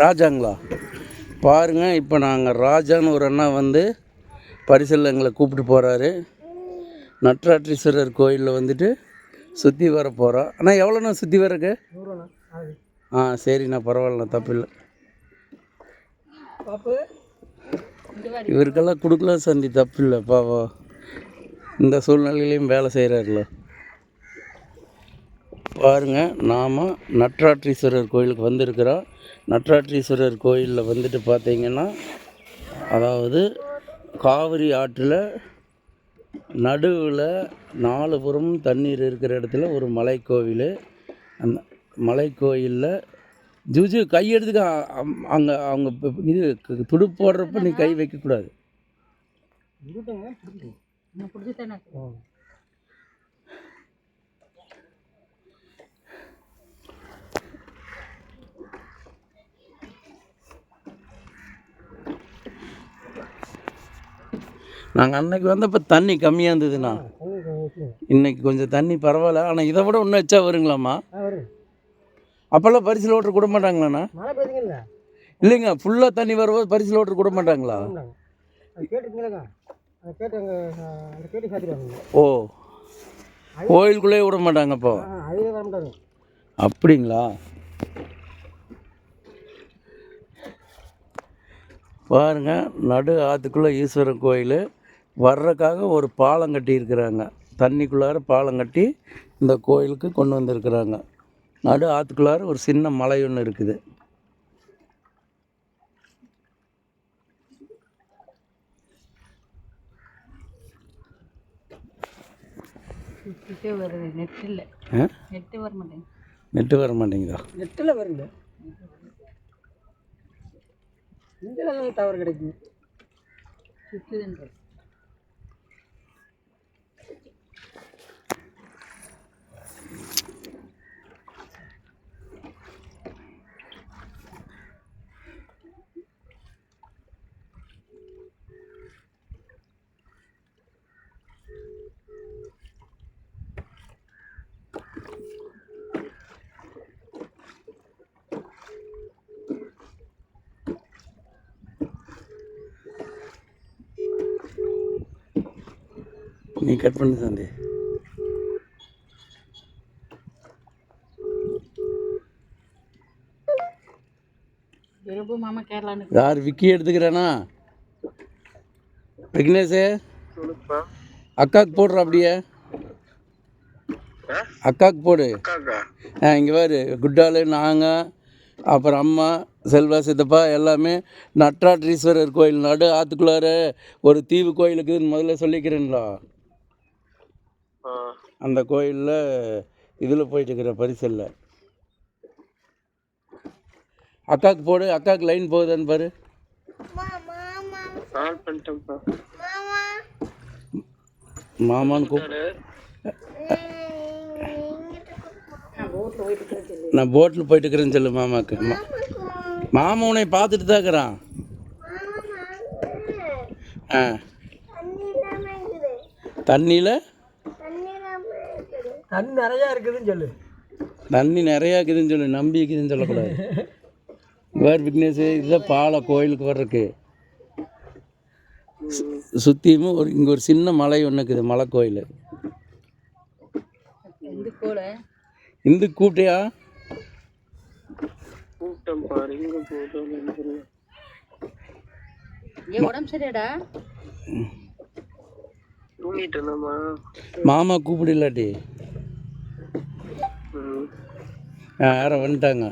ராஜாங்களா? பாருங்க இப்போ நாங்கள் ராஜான்னு ஒரு அண்ணா வந்து பரிசலில் எங்களை கூப்பிட்டு போகிறாரு நட்ராட்டீஸ்வரர் கோயிலில் வந்துட்டு சுற்றி வர போகிறோம் அண்ணா எவ்வளோண்ணா சுற்றி வரக்கு ஆ சரிண்ணா பரவாயில்லண்ணா தப்பில்லை. இவருக்கெல்லாம் கொடுக்கலாம் சந்தி தப்பு இல்லை பாவா இந்த சூழ்நிலையிலையும் வேலை செய்கிறாருல பாருங்க நாம் நட்ராட்டீஸ்வரர் கோயிலுக்கு வந்திருக்கிறோம். நட்ராட்டீஸ்வரர் கோயிலில் வந்துட்டு பார்த்தீங்கன்னா அதாவது காவிரி ஆற்றில் நடுவில் நாலு புறமும் தண்ணீர் இருக்கிற இடத்துல ஒரு மலைக்கோவில். அந்த மலைக்கோயிலில் ஜூஜு கை எடுத்துக்க அங்கே அவங்க இது க- துடுப்பு போடுறப்ப நீ கை வைக்கக்கூடாது. நாங்கள் அன்னைக்கு வந்தப்போ தண்ணி கம்மியாக இருந்ததுண்ணா. இன்னைக்கு கொஞ்சம் தண்ணி பரவாயில்ல. ஆனால் இதை விட இன்னும் எச்சா வருங்களாம்மா? அப்போல்லாம் பரிசில் ஓட்டர் கொடுக்க மாட்டாங்களாண்ணா? இல்லைங்க ஃபுல்லாக தண்ணி வரும்போது பரிசில் ஓட்டர் கொடுக்க மாட்டாங்களா? ஓ. கோயிலுக்குள்ளேயே விட மாட்டாங்க அப்போ? அப்படிங்களா? பாருங்க நடு ஆற்றுக்குள்ளே ஈஸ்வரன் கோயில். வர்றதுக்காக ஒரு பாலம் கட்டி இருக்கிறாங்க தண்ணிக்குள்ளார பாலம் கட்டி இந்த கோயிலுக்கு கொண்டு வந்திருக்கிறாங்க. நடு ஆற்றுக்குள்ளார ஒரு சின்ன மலை ஒன்று இருக்குது. நெட்டே வர மாட்டேங்குது. நெட்டு வர மாட்டேங்குதா? நெட்டில் வருங்க இங்கெல்லாம் தவறு கிடைக்கும் நீ கட் பண்ணு சந்தி. யார் விக்கி எடுத்துக்கிறேனா? விக்னேஷே? அக்காக்கு போடுற அப்படியே. அக்காக்கு போடு. ஆ இங்கே பாரு. குட்டாலு நாங்கள் அப்புறம் அம்மா செல்வா சித்தப்பா எல்லாமே நட்ராட்டீஸ்வரர் கோயில் நடு ஆற்றுக்குள்ளார ஒரு தீவு கோயிலுக்குன்னு முதல்ல சொல்லிக்கிறேன்ல. அந்த கோயிலில் இதில் போயிட்டு இருக்கிற பரிசல்ல. அக்காக்கு போடு அக்காக்கு லைன் போகுதான்னு பாரு. மாமான்னு கூப்பிடு நான் போட்டில் போயிட்டு இருக்கிறேன்னு சொல்லு மாமாக்கு. மா- மாமா உன்னை பார்த்துட்டு தான் இருக்கிறான். ஆ. தண்ணியில்? தண்ணி நிறையா இருக்குதுன்னு சொல்லு. தண்ணி நிறையா இருக்குதுன்னு சொல்லு நம்பி இருக்குதுன்னு சொல்லக்கூடாது. வேறு விக்னேஷ் இதுதான் பாலை கோயிலுக்கு வர்றதுக்கு. சுற்றியும் ஒரு இங்கே ஒரு சின்ன மலை ஒன்று இருக்குது மலை கோயில் இந்த கூப்பிட்டியா ஏன் உடம்பு சரியாடா? மாமா கூப்பிடு யாரும் வந்துட்டாங்க.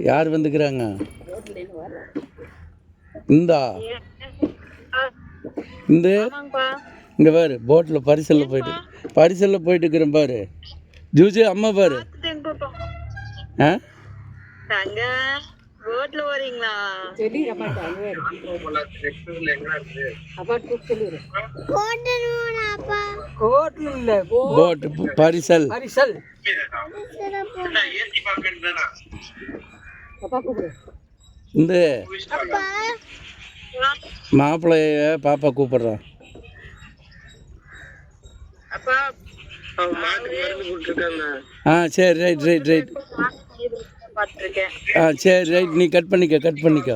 யார் வந்துக்கிறாங்க? இந்தா. இந்த. இங்கே பாரு போட்டில் பரிசலில் போயிட்டு பரிசலில் போயிட்டு இருக்கிறேன் பாரு. ஜூஜி அம்மா பாரு. ஆ? ரோட்ல வரீங்களா இல்லை போட்டு ப- பரிசல். பரிசல். இந்த மாப்பிள்ளைய பாப்பா கூப்பிடுறான் ஆ சரி ரைட் ரைட் ரைட் பார்த்துட்டு இருக்கேன் ஆ சரி ரைட் நீ கட் பண்ணிக்க கட் பண்ணிக்க.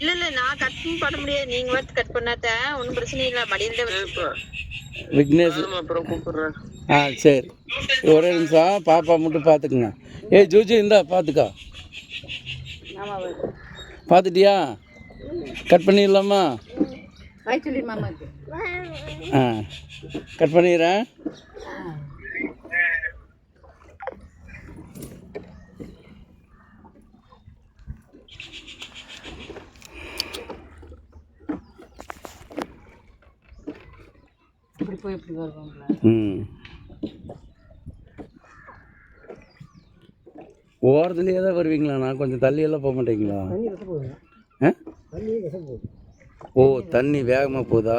இல்ல இல்ல நான் கட் பண்ண முடியாது. நீங்க வந்து கட் பண்ணாத ஒன்றும் பிரச்சனை இல்லை. மடியில விக்னேஷ் அப்புறம் கூப்பிடுறேன். ஆ சரி. ஒரே நிமிஷம் பாப்பா மட்டும் பார்த்துக்குங்க ஏய் ஜூஜி இந்தா பார்த்துக்கோ பார்த்துட்டியா கட் பண்ணிடலாமா? ஆ கட் பண்ணிடுறேன். போய் இப்படி வருவாங்களா ம். ஓரத்துலேயே தான் வருவீங்களா? நான் கொஞ்சம் தள்ளியெல்லாம் போக மாட்டீங்களா? ஓ தண்ணி வேகமாக போதா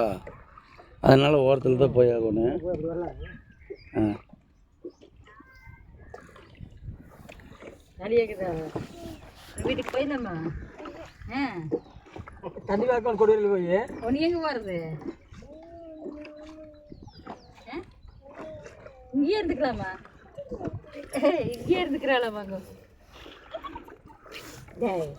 அதனால் ஓரத்தில் தான் போய் ஆகணும். போய் ஆ. வீட்டுக்கு போயிருந்தம்மா ஆ. தண்ணி வாய்க்கால் கொடியில் போய். எங்கே போகிறது இங்கேயே இருந்துக்கலாமா? இங்கேயே இருந்துக்கிறாளாமா அங்கே டேய்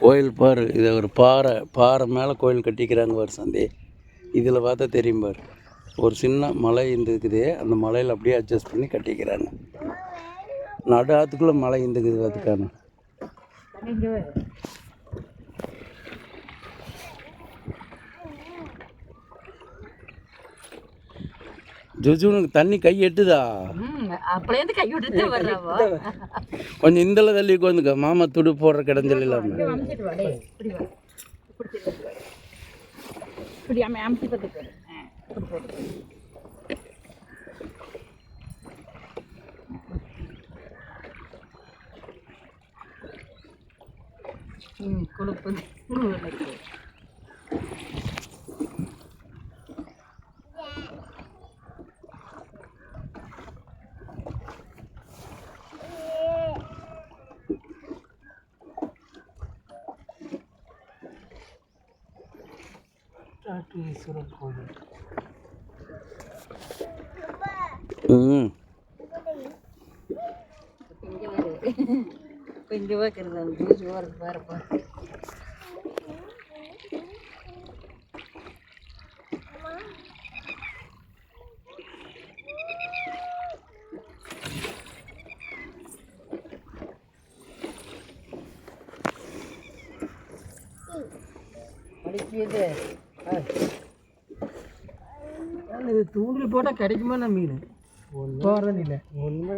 கோயில் பாரு இது ஒரு பாறை பாறை மேலே கோயில் கட்டிக்கிறாங்க பாரு சந்தி. இதில் பார்த்தா தெரியும் பாரு. ஒரு சின்ன மலை இருந்துக்குது அந்த மலையில் அப்படியே அட்ஜஸ்ட் பண்ணி கட்டிக்கிறாங்க. நடு ஆற்றுக்குள்ளே மலை இருந்துக்குது அதுக்கான ஜுஜுனுக்கு தண்ணி கை எட்டுதா? அப்படியே கை விட்டுட்டு வர்றாவோ கொஞ்சம் இந்தல தள்ளி உட்காந்துக்க மாமா துடு போடுற கிடஞ்சல் டேய். இப்படி வா. இப்படி திரும்பி வா. இப்படி அமை அமுச்சி பார்த்துக்கு இப்படி போட்டு ம் கொழுப்பு உனக்கு ஈஸ்வரர் கோயில் ம் இங்கே வரு இப்போ இங்கே வைக்கிறது அந்த ஜூஸ் ஓரத்து பாருப்பா படிக்கிறது இது தூண்டில் போட்டால் கிடைக்குமா நம்ம மீன்? போகிறது இல்லை. ஒன்றுமே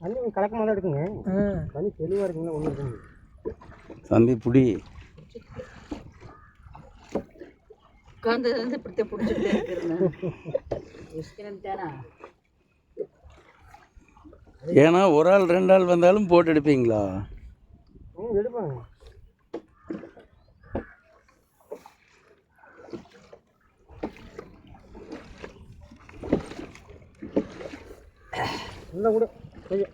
தண்ணி கலக்கமாக தான் இருக்குங்க. தண்ணி தெளிவாக இருக்குங்களா ஒன்றும் இருக்குங்க சந்தி புடி. உட்காந்ததுலேருந்து இப்படி பிடிச்சிட்டு இருக்கிறேன் தானா ஏன்னா ஒரு ஆள் ரெண்டு ஆள் வந்தாலும் போட்டு எடுப்பீங்களா? எடுப்பாங்க. இல்லை கூட. கொஞ்சம்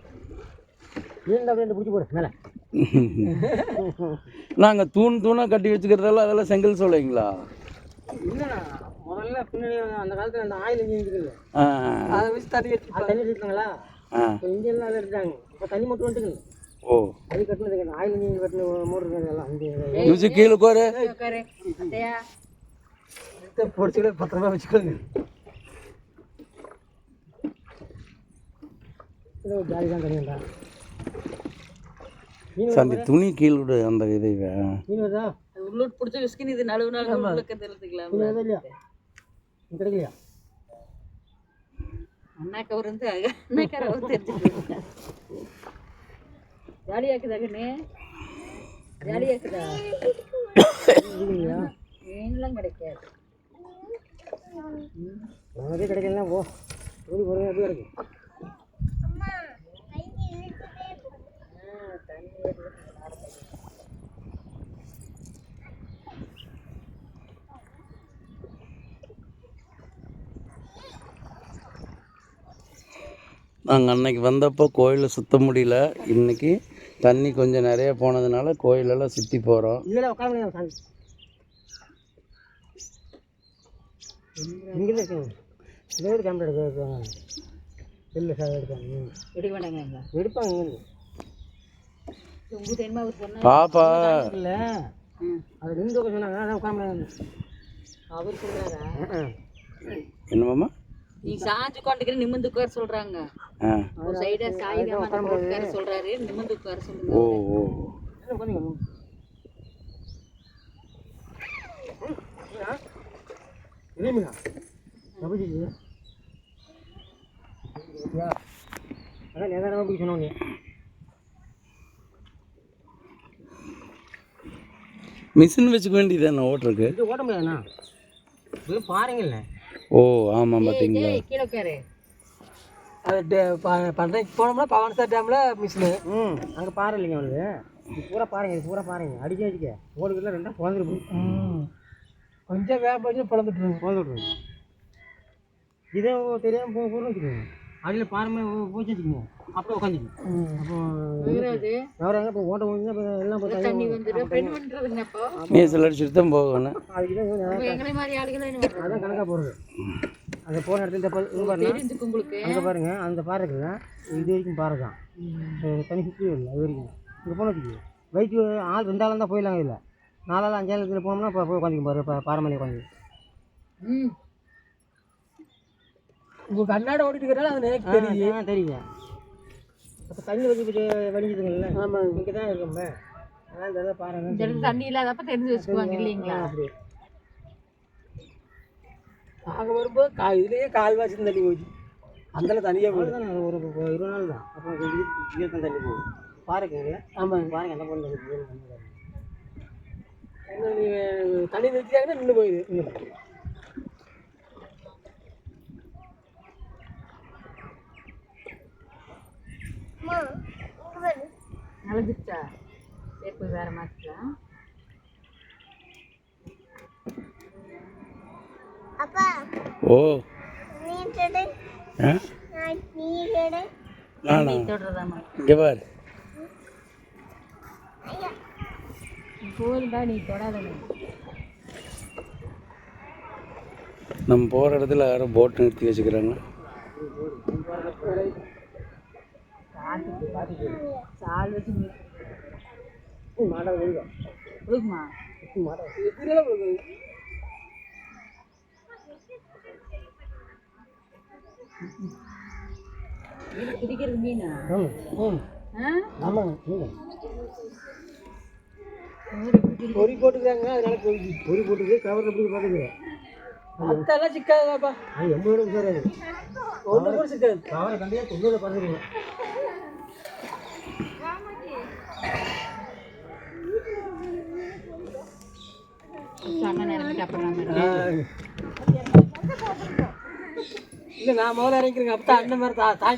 நீண்ட அப்படியே பிடிச்சி போடு மேலே. நாங்கள் தூண் தூணாக கட்டி வச்சுக்கிறதால அதெல்லாம் செங்கல் இல்லைண்ணா முதல்ல பின்னாடி அந்த காலத்தில் அந்த ஆயில் இன்ஜின் இருக்குல்ல ஆ. அதை வச்சு தண்ணி வச்சு தண்ணி இப்போ இன்ஜின்லாம் அதை எடுத்தாங்க இப்போ தண்ணி மட்டும் வந்துட்டுங்க ஓ. அது கட்டினது ஆயில் இன்ஜின் கட்டின மோட்டர் இருக்காங்க எல்லாம் கீழே கோரு உட்காரு. அத்தையா. பொடிச்சுக்கூட பத்திரமா வச்சுக்கோங்க. ஒரு ஜாலி தான் மீன் சந்தி துணி கீழே அந்த இதை வே- மீன் வருதா? உள்ளூர் பிடிச்ச விஸ்கின் இது நடுவு நாள் உள்ள தெரிஞ்சுக்கலாம் இல்லையா? கிடைக்கலையா? அண்ணாக்க அவர் வந்து அண்ணாக்கார அவர் தெரிஞ்சுக்கலாம் ஜாலியாக்குதா கண்ணு? ஜாலியாக்குதா மீன்லாம் கிடைக்காது. நமக்கே கிடைக்கலாம் போ. போகிறேன் எப்படி கிடைக்கும் நாங்கள் அன்னைக்கு வந்தப்போ கோயிலை சுத்த முடியல. இன்னைக்கு தண்ணி கொஞ்சம் நிறைய போனதுனால கோயிலெல்லாம் சுற்றி போகிறோம் இல்லை சார் எடுப்பாங்க. எடுக்க வேண்டாங்க எடுப்பாங்க அவர் பாப்பா. இல்லை அது நின்று உட்கார சொன்னாங்க அவர் சொல்றாரா என்னமாம்மா நீ சாஞ்சு கொண்டுக்கிற நிமிந்து உட்கார சொல்றாங்க. ஒரு சைடா சாயுதமா உட்கார சொல்றாரு நிமிந்து உட்கார சொல்லுங்க. ஓ ஓ. அதான் சொன்னோங்க மிஷின் வச்சுக்க வேண்டியதானே ஓட்டுறக்கு இது ஓட்ட முடியாதுண்ணா. இது பாருங்கல்ல ஓ ஆமாம் பார்த்தீங்களா? ஏய், கீழே உட்காரு. அது பண்றைக்கு போனோம்னா பவன் சார் டேமில் மிஷினு ம் அங்கே பாரு இல்லைங்க அவனுக்கு. இது பூரா பாருங்க இது பூரா பாருங்க. அடிக்க அடிக்க. ஓடுக்குள்ள ரெண்டா குழந்துருக்கு கொஞ்சம் வேக போச்சு பிளந்துட்டுருங்க குழந்துட்டுருங்க இதே தெரியாமல் போ போகிறோம் வச்சுக்கோங்க. அடியில் பாருமே போச்சு வச்சுக்கோங்க. அப்படியே உட்காந்துக்கும் நீச்சல் அடிச்சுட்டு தான் போகணும்? அதான் கணக்காக போகிறது அந்த போன இடத்துல பாருங்க. உங்களுக்கு. அங்கே பாருங்க. அந்த பாறை இருக்குல்ல இது வரைக்கும் பாறை தான். தனி சுற்றி இல்லை அது வரைக்கும். இங்கே போன வச்சுக்கோ. பைக்கு ஆள் ரெண்டாலும் தான் போயிடலாங்க இதில். நாலாள் அஞ்சாள் இதில் போனோம்னா இப்போ போய் உட்காந்துக்கும் பாரு பா- பாறை மேலே உட்காந்து. ம். உங்கள் கண்ணாடி ஓடிட்டு இருக்கிறால அது எனக்கு தெரியும். ஆ தெரியுங்க அப்போ தண்ணி இப்போ வடிஞ்சுதுங்கல்ல? ஆமாம் இங்கே தான் இருக்கோம்ல. அதனால் இந்த பாருங்க. இந்த இடத்துல தண்ணி இல்லாதப்ப தெரிஞ்சு வச்சுக்குவாங்க இல்லைங்களா? அப்படி. நாங்கள் வரும்போது கா இதுலேயே கால் வாசி தண்ணி போச்சு அதில் தனியாக போகுது. ஒரு ஒரு இருபது நாள் தான். அப்புறம் இதுக்கு தான் தண்ணி போகும். பாருக்குங்களா ஆமாம் பாருங்க என்ன பண்ணுறது தண்ணி நிறுத்திட்டாங்கன்னா நின்று போயிடுது. நலஞ்சிருச்சா சேர்ப்பு வேற மாத்திக்கலாம். ஓ. நானா இங்கே பாரு. தான் நீ தொடாத. நம்ம போகிற இடத்துல யாரும் போட் நிறுத்தி வச்சுக்கிறாங்க சால் வச்சு நீ- மாடா விழுகும் விழுகுமா மாடா எப்படியெல்லாம் விழுகும் பிடிக்கிறது மீனா பொறி போட்டுக்கிறாங்க அதனால பொறி பொறி போட்டுக்கு கவரில் எப்படி பார்த்துக்கிறேன் அதெல்லாம் சிக்காதுப்பா எண்பது ரூபா சார் அது ஒன்று கூட சிக்காது கவரை கண்டியா தொண்ணூறு பார்த்துக்கிறேன் அப்புறம் இல்லை நான் முதல்ல இறங்கிக்கிறேங்க அப்போ தான் அண்ணன் மாதிரி தா தாய்